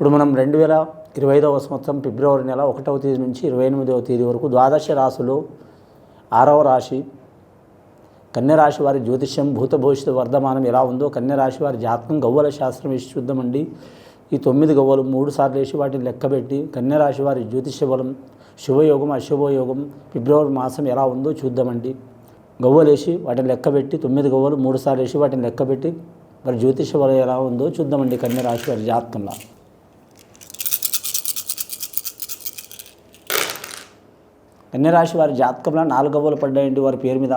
ఇప్పుడు మనం రెండు వేల ఇరవై ఐదవ సంవత్సరం ఫిబ్రవరి నెల ఒకటవ తేదీ నుంచి ఇరవై ఎనిమిదవ తేదీ వరకు ద్వాదశ రాశులు ఆరవ రాశి కన్య రాశి వారి జ్యోతిష్యం భూత భవిష్యత్తు వర్ధమానం ఎలా ఉందో కన్య రాశి వారి జాతకం గవ్వల శాస్త్రం వేసి చూద్దామండి. ఈ తొమ్మిది గవ్వలు మూడు సార్లు వేసి వాటిని లెక్కబెట్టి కన్య రాశి వారి జ్యోతిష్య బలం శుభయోగం అశుభయోగం ఫిబ్రవరి మాసం ఎలా ఉందో చూద్దామండి. గవ్వలేసి వాటిని లెక్కబెట్టి తొమ్మిది గవ్వలు మూడు సార్లు వేసి వాటిని లెక్కబెట్టి మరి జ్యోతిష్య బలం ఎలా ఉందో చూద్దామండి కన్య రాశి వారి జాతకంలో. కన్యరాశి వారి జాతకంలో నాలుగు గవ్వలు పడ్డాయండి వారి పేరు మీద.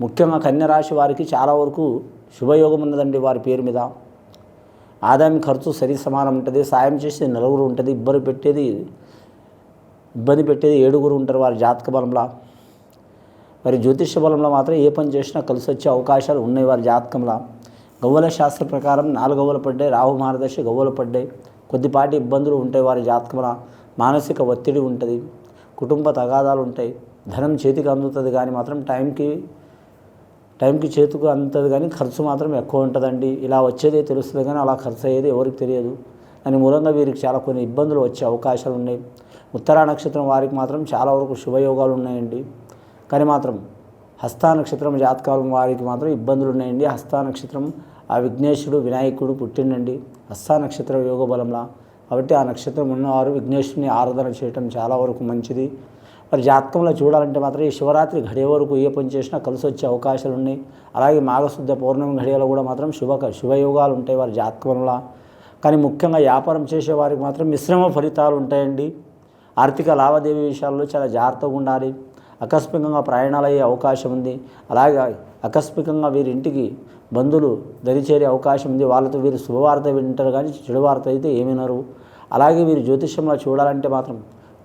ముఖ్యంగా కన్యరాశి వారికి చాలా వరకు శుభయోగం ఉన్నదండి వారి పేరు మీద. ఆదాయం ఖర్చు సరి సమానం ఉంటుంది. సాయం చేసేది నలుగురు ఉంటుంది. ఇబ్బంది పెట్టేది ఇబ్బంది పెట్టేది ఏడుగురు ఉంటారు వారి జాతక బలంలో. మరి జ్యోతిష బలంలో మాత్రం ఏ పని చేసినా కలిసి వచ్చే అవకాశాలు ఉన్నాయి వారి జాతకంలో. గవ్వల శాస్త్ర ప్రకారం నాలుగవ్వలు పడ్డాయి. రాహు మహారదర్శి గవ్వలు పడ్డాయి. కొద్దిపాటి ఇబ్బందులు ఉంటాయి వారి జాతకంలో. మానసిక ఒత్తిడి ఉంటుంది. కుటుంబ తగాదాలు ఉంటాయి. ధనం చేతికి అందుతుంది కానీ మాత్రం టైంకి టైంకి చేతికి అందుతుంది కానీ ఖర్చు మాత్రం ఎక్కువ ఉంటుందండి. ఇలా వచ్చేదే తెలుస్తుంది కానీ అలా ఖర్చు అయ్యేది ఎవరికి తెలియదు. దాని మూలంగా వీరికి చాలా కొన్ని ఇబ్బందులు వచ్చే అవకాశాలు ఉన్నాయి. ఉత్తరా నక్షత్రం వారికి మాత్రం చాలా వరకు శుభయోగాలు ఉన్నాయండి. కానీ మాత్రం హస్తా నక్షత్రం జాతకాలం వారికి మాత్రం ఇబ్బందులు ఉన్నాయండి. హస్తా నక్షత్రం ఆ విఘ్నేశుడు వినాయకుడు పుట్టిండండి. హస్తా నక్షత్ర యోగ బలంలా కాబట్టి ఆ నక్షత్రం ఉన్నవారు విఘ్నేశ్వరుని ఆరాధన చేయటం చాలా వరకు మంచిది. మరి జాతకంలో చూడాలంటే మాత్రం ఈ శివరాత్రి గడియ వరకు ఏ పని చేసినా కలిసి వచ్చే అవకాశాలు ఉన్నాయి. అలాగే మాఘశుద్ధ పౌర్ణమి గడియలో కూడా మాత్రం శుభ శుభయోగాలు ఉంటాయి వారి జాతకంలో. కానీ ముఖ్యంగా వ్యాపారం చేసేవారికి మాత్రం మిశ్రమ ఫలితాలు ఉంటాయండి. ఆర్థిక లావాదేవీ విషయాల్లో చాలా జాగ్రత్తగా ఉండాలి. ఆకస్మికంగా ప్రయాణాలు అయ్యే అవకాశం ఉంది. అలాగే ఆకస్మికంగా వీరింటికి బంధువులు దరిచేరే అవకాశం ఉంది. వాళ్ళతో వీరు శుభవార్త వింటారు కానీ చెడు వార్త అయితే ఏమినరు అలాగే వీరు జ్యోతిష్యంలో చూడాలంటే మాత్రం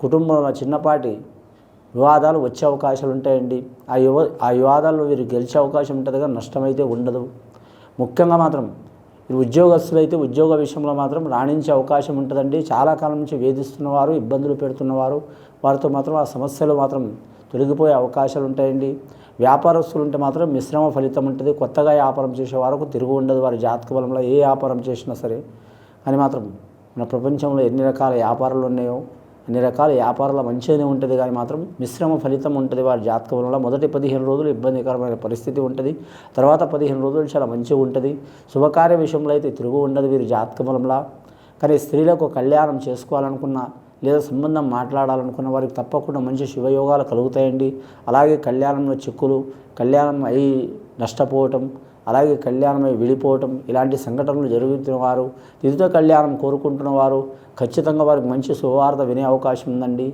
కుటుంబంలో చిన్నపాటి వివాదాలు వచ్చే అవకాశాలు ఉంటాయండి. ఆ యువ ఆ వివాదాల్లో వీరు గెలిచే అవకాశం ఉంటుంది కానీ నష్టమైతే ఉండదు. ముఖ్యంగా మాత్రం ఈ ఉద్యోగస్తులు అయితే ఉద్యోగ విషయంలో మాత్రం రాణించే అవకాశం ఉంటుందండి. చాలా కాలం నుంచి వేధిస్తున్నవారు ఇబ్బందులు పెడుతున్నవారు వారితో మాత్రం ఆ సమస్యలు మాత్రం తొలగిపోయే అవకాశాలు ఉంటాయండి. వ్యాపారస్తులు ఉంటే మాత్రం మిశ్రమ ఫలితం ఉంటుంది. కొత్తగా వ్యాపారం చేసే వారికి తిరుగు ఉండదు. వారి జాతక బలంలో ఏ వ్యాపారం చేసినా సరే. అని మాత్రం మన ప్రపంచంలో ఎన్ని రకాల వ్యాపారాలు ఉన్నాయో అన్ని రకాల వ్యాపారాల మంచిగానే ఉంటుంది. కానీ మాత్రం మిశ్రమ ఫలితం ఉంటుంది. వారి జాతక బలంలో మొదటి పదిహేను రోజులు ఇబ్బందికరమైన పరిస్థితి ఉంటుంది. తర్వాత పదిహేను రోజులు చాలా మంచిగా ఉంటుంది. శుభకార్య విషయంలో అయితే తిరుగు ఉండదు వీరి జాతక బలంలో. కానీ స్త్రీలకు కళ్యాణం చేసుకోవాలనుకున్న లేదా సంబంధం మాట్లాడాలనుకున్న వారికి తప్పకుండా మంచి శుభయోగాలు కలుగుతాయండి. అలాగే కళ్యాణంలో చిక్కులు కళ్యాణం అయి నష్టపోవటం అలాగే కళ్యాణమై విడిపోవటం ఇలాంటి సంఘటనలు జరుగుతున్న వారు తిథితో కళ్యాణం కోరుకుంటున్న వారు ఖచ్చితంగా వారికి మంచి శుభవార్త వినే అవకాశం ఉందండి.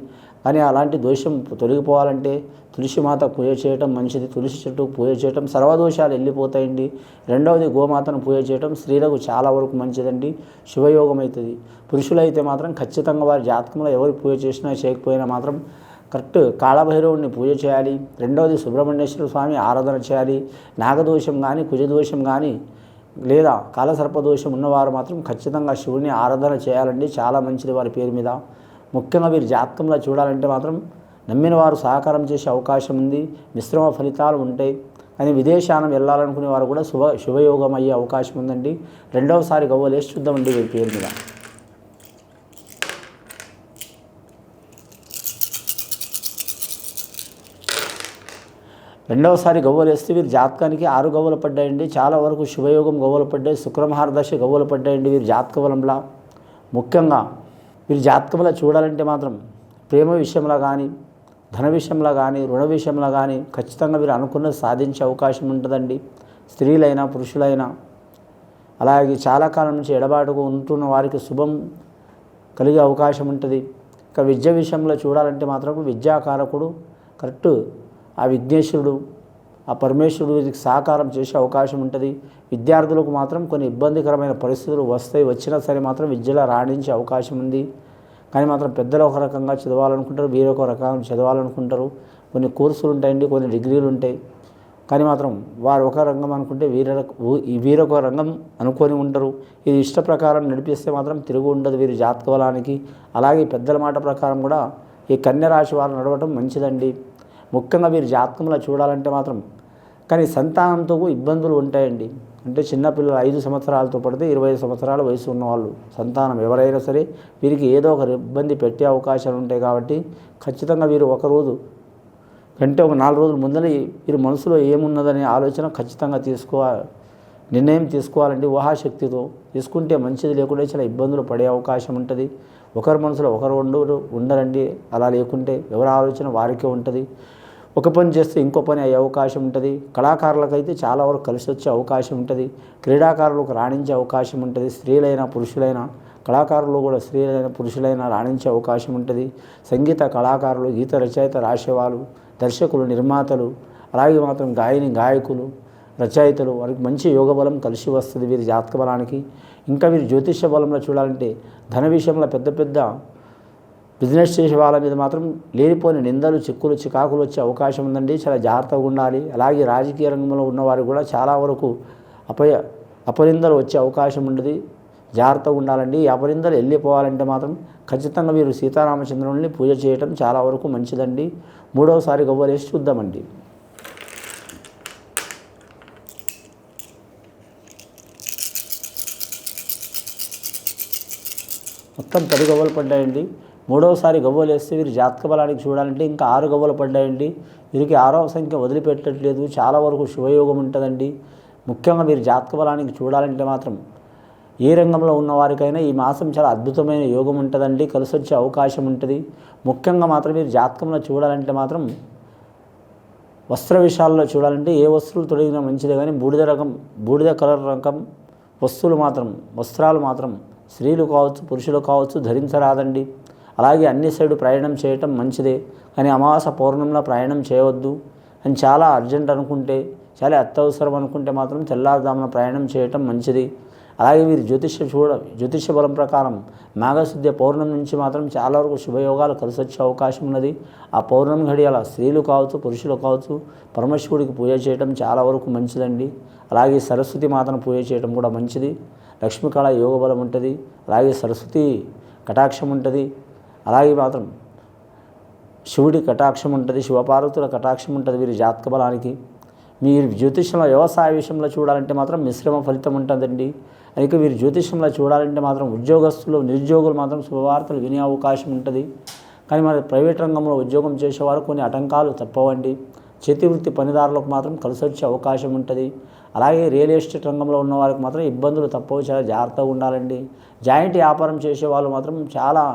కానీ అలాంటి దోషం తొలగిపోవాలంటే తులసి మాత పూజ చేయటం మంచిది. తులసి చెట్టు పూజ చేయటం సర్వదోషాలు వెళ్ళిపోతాయండి. రెండవది గోమాతను పూజ చేయటం స్త్రీలకు చాలా వరకు మంచిదండి. శుభయోగం అవుతుంది. పురుషులైతే మాత్రం ఖచ్చితంగా వారి జాతకంలో ఎవరు పూజ చేసినా చేయకపోయినా మాత్రం కరెక్ట్ కాళభైరవుడిని పూజ చేయాలి. రెండవది సుబ్రహ్మణ్యేశ్వర స్వామి ఆరాధన చేయాలి. నాగదోషం కానీ కుజదోషం కానీ లేదా కాలసర్పదోషం ఉన్నవారు మాత్రం ఖచ్చితంగా శివుని ఆరాధన చేయాలండి. చాలా మంచిది వారి పేరు మీద. ముఖ్యంగా వీరి జాతకంలో చూడాలంటే మాత్రం నమ్మిన వారు సహకారం చేసే అవకాశం ఉంది మిశ్రమ ఫలితాలు ఉంటాయి. కానీ విదేశానం వెళ్ళాలనుకునే వారు కూడా శుభ శుభయోగం అయ్యే అవకాశం ఉందండి. రెండవసారి గవ్వలేసి చూద్దామండి వీరి పేరు మీద. రెండవసారి గవ్వలు వేస్తే వీరి జాతకానికి ఆరు గవ్వలు పడ్డాయండి. చాలా వరకు శుభయోగం గవ్వలు పడ్డాయి. శుక్రమహారదశ గవ్వలు పడ్డాయండి వీరి జాతక బలంలా ముఖ్యంగా వీరి జాతకంలో చూడాలంటే మాత్రం ప్రేమ విషయంలో కానీ ధన విషయంలో కానీ రుణ విషయంలో కానీ ఖచ్చితంగా మీరు అనుకున్నది సాధించే అవకాశం ఉంటుందండి. స్త్రీలైనా పురుషులైనా. అలాగే చాలా కాలం నుంచి ఎడబాటుకు ఉంటున్న వారికి శుభం కలిగే అవకాశం ఉంటుంది. ఇక విద్య విషయంలో చూడాలంటే మాత్రం విద్యాకారకుడు కరెక్ట్ ఆ విఘ్నేశ్వరుడు ఆ పరమేశ్వరుడు వీరికి సహకారం చేసే అవకాశం ఉంటుంది. విద్యార్థులకు మాత్రం కొన్ని ఇబ్బందికరమైన పరిస్థితులు వస్తాయి వచ్చినా సరే మాత్రం విద్యలో రాణించే అవకాశం ఉంది. కానీ మాత్రం పెద్దలు ఒక రకంగా చదవాలనుకుంటారు వీరు ఒక రకంగా చదవాలనుకుంటారు. కొన్ని కోర్సులు ఉంటాయండి కొన్ని డిగ్రీలు ఉంటాయి. కానీ మాత్రం వారు ఒక రంగం అనుకుంటే వీర వీరొక రంగం అనుకొని ఉంటారు ఇది ఇష్ట ప్రకారం నడిపిస్తే మాత్రం తిరుగు ఉండదు వీరి జాతక బలానికి అలాగే పెద్దల మాట ప్రకారం కూడా ఈ కన్యరాశి వారు నడవటం మంచిదండి. ముఖ్యంగా వీరి జాతకంలో చూడాలంటే మాత్రం కానీ సంతానంతో ఇబ్బందులు ఉంటాయండి. అంటే చిన్నపిల్లలు ఐదు సంవత్సరాలతో పడితే ఇరవై ఐదు సంవత్సరాల వయసు ఉన్నవాళ్ళు సంతానం ఎవరైనా సరే వీరికి ఏదో ఒక ఇబ్బంది పెట్టే అవకాశాలు ఉంటాయి కాబట్టి ఖచ్చితంగా వీరు ఒకరోజు కంటే ఒక నాలుగు రోజుల ముందర వీరి మనసులో ఏమున్నదనే ఆలోచన ఖచ్చితంగా తీసుకోవాలి నిర్ణయం తీసుకోవాలంటే ఊహాశక్తితో తీసుకుంటే మంచిది లేకుండా చాలా ఇబ్బందులు పడే అవకాశం ఉంటుంది. ఒకరి మనసులో ఒకరు ఉండరు ఉండరండి. అలా లేకుంటే ఎవరి ఆలోచన వారికే ఉంటుంది. ఒక పని చేస్తే ఇంకో పని అయ్యే అవకాశం ఉంటుంది. కళాకారులకైతే చాలా వరకు కలిసి వచ్చే అవకాశం ఉంటుంది. క్రీడాకారులకు రాణించే అవకాశం ఉంటుంది. స్త్రీలైనా పురుషులైనా కళాకారులు కూడా స్త్రీలైన పురుషులైనా రాణించే అవకాశం ఉంటుంది. సంగీత కళాకారులు గీత రచయిత రాసేవాళ్ళు దర్శకులు నిర్మాతలు అలాగే మాత్రం గాయని గాయకులు రచయితలు వారికి మంచి యోగ బలం కలిసి వస్తుంది వీరి జాతక బలానికి. ఇంకా మీరు జ్యోతిష్య బలంలో చూడాలంటే ధన విషయంలో పెద్ద పెద్ద బిజినెస్ చేసే వాళ్ళ మీద మాత్రం లేనిపోయిన నిందలు చిక్కులు చికాకులు వచ్చే అవకాశం ఉందండి. చాలా జాగ్రత్తగా ఉండాలి. అలాగే రాజకీయ రంగంలో ఉన్నవారు కూడా చాలా వరకు అపయ అపనిందలు వచ్చే అవకాశం ఉండదు. జాగ్రత్తగా ఉండాలండి. ఈ అపనిందలు వెళ్ళిపోవాలంటే మాత్రం ఖచ్చితంగా మీరు సీతారామచంద్రుని పూజ చేయటం చాలా వరకు మంచిదండి. మూడవసారి గవ్వలేసి చూద్దామండి. మొత్తం పది గవ్వలు పడ్డాయండి. మూడవసారి గవ్వలు వేస్తే వీరు జాతక బలానికి చూడాలంటే ఇంకా ఆరు గవ్వలు పడ్డాయండి. వీరికి ఆరవ సంఖ్య వదిలిపెట్టట్లేదు. చాలా వరకు శుభయోగం ఉంటుందండి. ముఖ్యంగా మీరు జాతక బలానికి చూడాలంటే మాత్రం ఏ రంగంలో ఉన్నవారికైనా ఈ మాసం చాలా అద్భుతమైన యోగం ఉంటుందండి. కలిసి వచ్చే అవకాశం ఉంటుంది. ముఖ్యంగా మాత్రం మీరు జాతకంలో చూడాలంటే మాత్రం వస్త్ర విషయాల్లో చూడాలంటే ఏ వస్తువులు తొడిగినా మంచిదే కానీ బూడిద రకం బూడిద కలర్ రకం వస్తువులు మాత్రం వస్త్రాలు మాత్రం స్త్రీలు కావచ్చు పురుషులు కావచ్చు ధరించరాదండి. అలాగే అన్ని సైడు ప్రయాణం చేయటం మంచిదే. కానీ అమావాస పౌర్ణంలో ప్రయాణం చేయవద్దు. అని చాలా అర్జెంట్ అనుకుంటే చాలా అత్యవసరం అనుకుంటే మాత్రం తెల్లారుదామున ప్రయాణం చేయటం మంచిది. అలాగే వీరు జ్యోతిష్య చూడ జ్యోతిష్య బలం ప్రకారం మాఘశుద్ధ పౌర్ణమి నుంచి మాత్రం చాలా వరకు శుభయోగాలు కలిసి వచ్చే అవకాశం ఉన్నది. ఆ పౌర్ణమి ఘడియాల స్త్రీలు కావచ్చు పురుషులు కావచ్చు పరమశివుడికి పూజ చేయడం చాలా వరకు మంచిదండి. అలాగే సరస్వతి మాతను పూజ చేయడం కూడా మంచిది. లక్ష్మీకళ యోగ బలం ఉంటుంది. అలాగే సరస్వతి కటాక్షం ఉంటుంది. అలాగే మాత్రం శివుడి కటాక్షం ఉంటుంది శివపార్వతుల కటాక్షం ఉంటుంది వీరి జాతక బలానికి. మీరు జ్యోతిష్యంలో వ్యవసాయ విషయంలో చూడాలంటే మాత్రం మిశ్రమ ఫలితం ఉంటుందండి. అయితే వీరు జ్యోతిష్యంలో చూడాలంటే మాత్రం ఉద్యోగస్తులు నిరుద్యోగులు మాత్రం శుభవార్తలు వినే అవకాశం ఉంటుంది. కానీ మరి ప్రైవేట్ రంగంలో ఉద్యోగం చేసేవారు కొన్ని ఆటంకాలు తప్పవండి. చేతివృత్తి పనిదారులకు మాత్రం కలిసి వచ్చే అవకాశం ఉంటుంది. అలాగే రియల్ ఎస్టేట్ రంగంలో ఉన్న వారికి మాత్రం ఇబ్బందులు తప్పవు చాలా జాగ్రత్తగా ఉండాలండి. జాయింట్ వ్యాపారం చేసే వాళ్ళు మాత్రం చాలా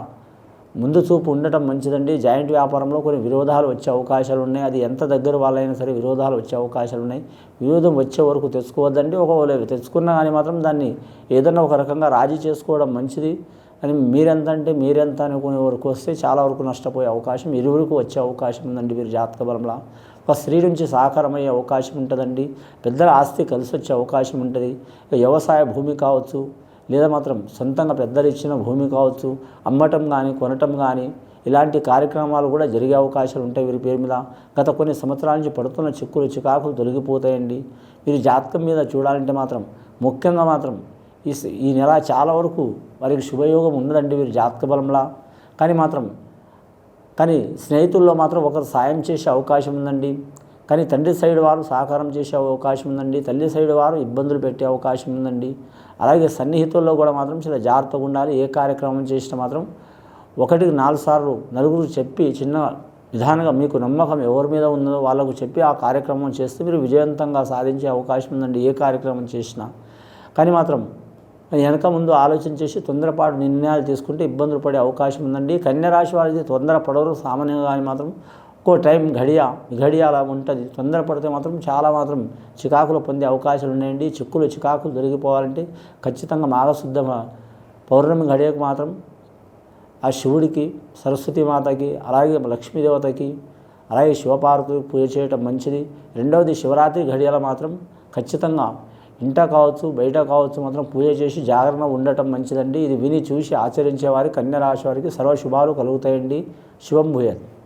ముందు చూపు ఉండటం మంచిదండి. జాయింట్ వ్యాపారంలో కొన్ని విరోధాలు వచ్చే అవకాశాలు ఉన్నాయి అది ఎంత దగ్గర వాళ్ళైనా సరే విరోధాలు వచ్చే అవకాశాలు ఉన్నాయి విరోధం వచ్చే వరకు తెచ్చుకోవద్దండి ఒకవేళ తెచ్చుకున్నా కానీ మాత్రం దాన్ని ఏదైనా ఒక రకంగా రాజీ చేసుకోవడం మంచిది. అని మీరెంత అంటే మీరెంత అనుకునే వరకు వస్తే చాలా వరకు నష్టపోయే అవకాశం ఇరువురికి వచ్చే అవకాశం ఉందండి వీరి జాతక బలంలో. ఒక స్త్రీ నుంచి సహకారం అయ్యే అవకాశం ఉంటుందండి. పెద్దల ఆస్తి కలిసి వచ్చే అవకాశం ఉంటుంది. వ్యవసాయ భూమి కావచ్చు లేదా మాత్రం సొంతంగా పెద్దలు ఇచ్చిన భూమి కావచ్చు అమ్మటం కానీ కొనటం కానీ ఇలాంటి కార్యక్రమాలు కూడా జరిగే అవకాశాలు ఉంటాయి వీరి పేరు మీద. గత కొన్ని సంవత్సరాల నుంచి పడుతున్న చిక్కులు చికాకులు తొలగిపోతాయండి. వీరి జాతకం మీద చూడాలంటే మాత్రం ముఖ్యంగా మాత్రం ఈ ఈ నెల చాలా వరకు వారికి శుభయోగం ఉండదండి వీరి జాతక బలంలా. కానీ మాత్రం కానీ స్నేహితుల్లో మాత్రం ఒకరు సాయం చేసే అవకాశం ఉందండి. కానీ తండ్రి సైడ్ వారు సహకారం చేసే అవకాశం ఉందండి. తల్లి సైడ్ వారు ఇబ్బందులు పెట్టే అవకాశం ఉందండి. అలాగే సన్నిహితుల్లో కూడా మాత్రం చాలా జాగ్రత్తగా ఉండాలి. ఏ కార్యక్రమం చేసినా మాత్రం ఒకటికి నాలుగు సార్లు నలుగురు చెప్పి చిన్న విధానంగా మీకు నమ్మకం ఎవరి మీద ఉందో వాళ్ళకు చెప్పి ఆ కార్యక్రమం చేస్తే మీరు విజయవంతంగా సాధించే అవకాశం ఉందండి. ఏ కార్యక్రమం చేసినా. కానీ మాత్రం వెనక ముందు ఆలోచన చేసి తొందరపాటు నిర్ణయాలు తీసుకుంటే ఇబ్బందులు పడే అవకాశం ఉందండి. కన్యరాశి వారికి తొందర పడవరు సామాన్యంగా కానీ మాత్రం ఒక్కో టైం గడియ గడియ అలా ఉంటుంది. తొందరపడితే మాత్రం చాలా మాత్రం చికాకులు పొందే అవకాశాలు ఉన్నాయండి. చిక్కులు చికాకులు దొరికిపోవాలంటే ఖచ్చితంగా మాఘశుద్ధ పౌర్ణమి గడియకు మాత్రం ఆ శివుడికి సరస్వతి మాతకి అలాగే లక్ష్మీదేవతకి అలాగే శివపార్వతి పూజ చేయటం మంచిది. రెండవది శివరాత్రి ఘడియల మాత్రం ఖచ్చితంగా ఇంట కావచ్చు బయట కావచ్చు మాత్రం పూజ చేసి జాగరణ ఉండటం మంచిదండి. ఇది విని చూసి ఆచరించేవారికి కన్యరాశి వారికి సర్వ శుభాలు కలుగుతాయండి. శివం భూయత్.